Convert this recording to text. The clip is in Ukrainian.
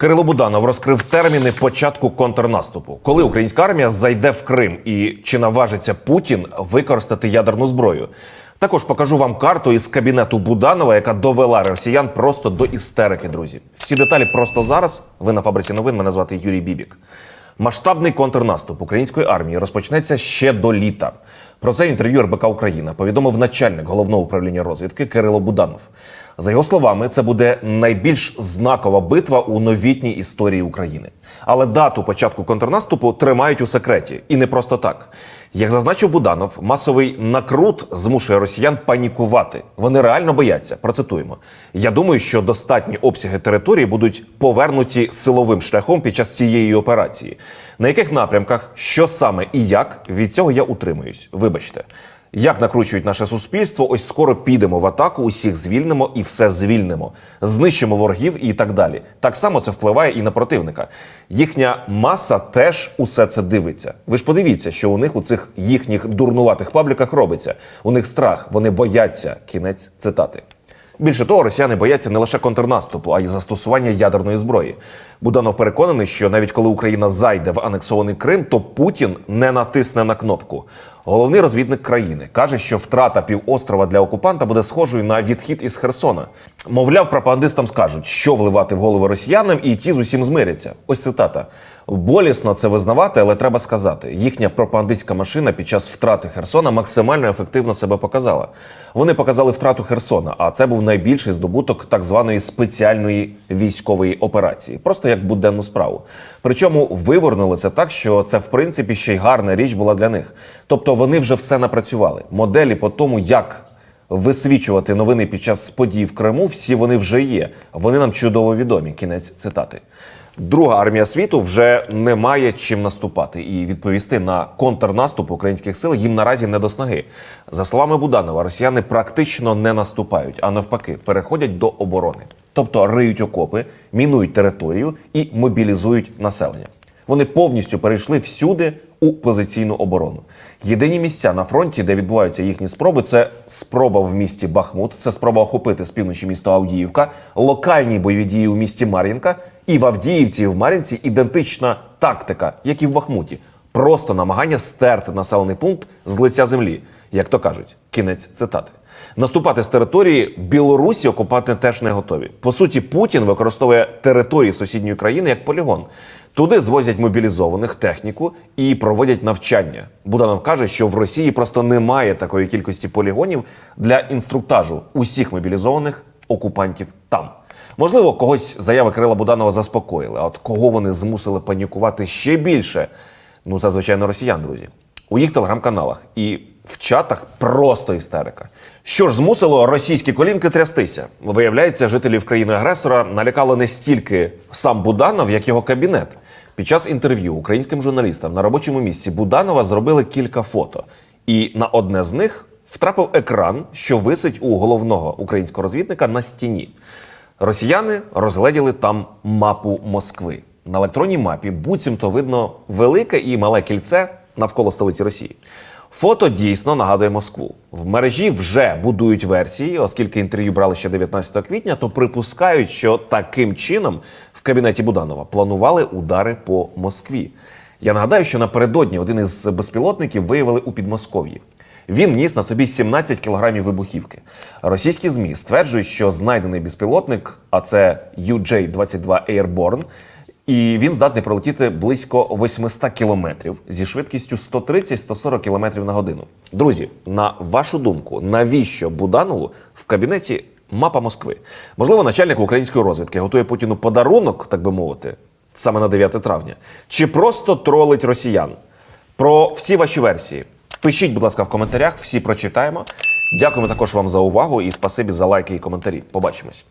Кирило Буданов розкрив терміни початку контрнаступу, коли українська армія зайде в Крим і чи наважиться Путін використати ядерну зброю. Також покажу вам карту із кабінету Буданова, яка довела росіян просто до істерики. Друзі, всі деталі просто зараз. Ви на фабриці новин. Мене звати Юрій Бібік. Масштабний контрнаступ української армії розпочнеться ще до літа. Про це інтерв'ю РБК Україна повідомив начальник головного управління розвідки Кирило Буданов. За його словами, це буде найбільш знакова битва у новітній історії України. Але дату початку контрнаступу тримають у секреті, і не просто так. Як зазначив Буданов, масовий накрут змушує росіян панікувати. Вони реально бояться. Процитуємо: я думаю, що достатні обсяги території будуть повернуті силовим шляхом під час цієї операції. На яких напрямках, що саме і як від цього я утримуюсь. Вибачте. Як накручують наше суспільство, ось скоро підемо в атаку, усіх звільнимо і все звільнимо, знищимо ворогів і так далі. Так само це впливає і на противника. Їхня маса теж усе це дивиться. Ви ж подивіться, що у них у цих їхніх дурнуватих пабліках робиться. У них страх, вони бояться. Кінець цитати. Більше того, росіяни бояться не лише контрнаступу, а й застосування ядерної зброї. Буданов переконаний, що навіть коли Україна зайде в анексований Крим, то Путін не натисне на кнопку. Головний розвідник країни каже, що втрата півострова для окупанта буде схожою на відхід із Херсона. Мовляв, пропагандистам скажуть, що вливати в голови росіянам, і ті з усім змиряться. Ось цитата: болісно це визнавати, але треба сказати: їхня пропагандистська машина під час втрати Херсона максимально ефективно себе показала. Вони показали втрату Херсона, а це був найбільший здобуток так званої спеціальної військової операції, просто як буденну справу. Причому вивернули це так, що це в принципі ще й гарна річ була для них. Тобто вони вже все напрацювали. Моделі по тому, як висвічувати новини під час подій в Криму, всі вони вже є. Вони нам чудово відомі. Кінець цитати. Друга армія світу вже не має чим наступати, і відповісти на контрнаступ українських сил їм наразі не до снаги. За словами Буданова, росіяни практично не наступають, а навпаки, переходять до оборони, тобто риють окопи, мінують територію і мобілізують населення. Вони повністю перейшли всюди у позиційну оборону. Єдині місця на фронті, де відбуваються їхні спроби, це спроба в місті Бахмут, це спроба охопити з півночі місто Авдіївка, локальні бойові дії у місті Мар'їнка, і в Авдіївці і в Мар'їнці ідентична тактика, як і в Бахмуті. Просто намагання стерти населений пункт з лиця землі, як то кажуть, кінець цитати. Наступати з території Білорусі окупанти теж не готові. По суті, Путін використовує території сусідньої країни як полігон. Туди звозять мобілізованих техніку і проводять навчання. Буданов каже, що в Росії просто немає такої кількості полігонів для інструктажу усіх мобілізованих окупантів там. Можливо, когось заяви Кирила Буданова заспокоїли. А от кого вони змусили панікувати ще більше? Ну, це звичайно росіян, друзі. У їх телеграм-каналах і в чатах просто істерика. Що ж змусило російські колінки трястися? Виявляється, жителів країни-агресора налякало не стільки сам Буданов, як його кабінет. Під час інтерв'ю українським журналістам на робочому місці Буданова зробили кілька фото, і на одне з них втрапив екран, що висить у головного українського розвідника на стіні. Росіяни розгледіли там мапу Москви. На електронній мапі буцімто видно велике і мале кільце навколо столиці Росії. Фото дійсно нагадує Москву. В мережі вже будують версії, оскільки інтерв'ю брали ще 19 квітня, то припускають, що таким чином в кабінеті Буданова планували удари по Москві. Я нагадаю, що напередодні один із безпілотників виявили у Підмосков'ї. Він ніс на собі 17 кілограмів вибухівки. Російські змі стверджують, що знайдений безпілотник, а це UJ-22 Airborne, і він здатний пролетіти близько 800 кілометрів зі швидкістю 130-140 кілометрів на годину. Друзі, на вашу думку, навіщо Буданову в кабінеті мапа Москви? Можливо, начальник української розвідки готує Путіну подарунок, так би мовити, саме на 9 травня, чи просто тролить росіян? Про всі ваші версії пишіть, будь ласка, в коментарях. Всі прочитаємо. Дякуємо також вам за увагу і спасибі за лайки і коментарі. Побачимось.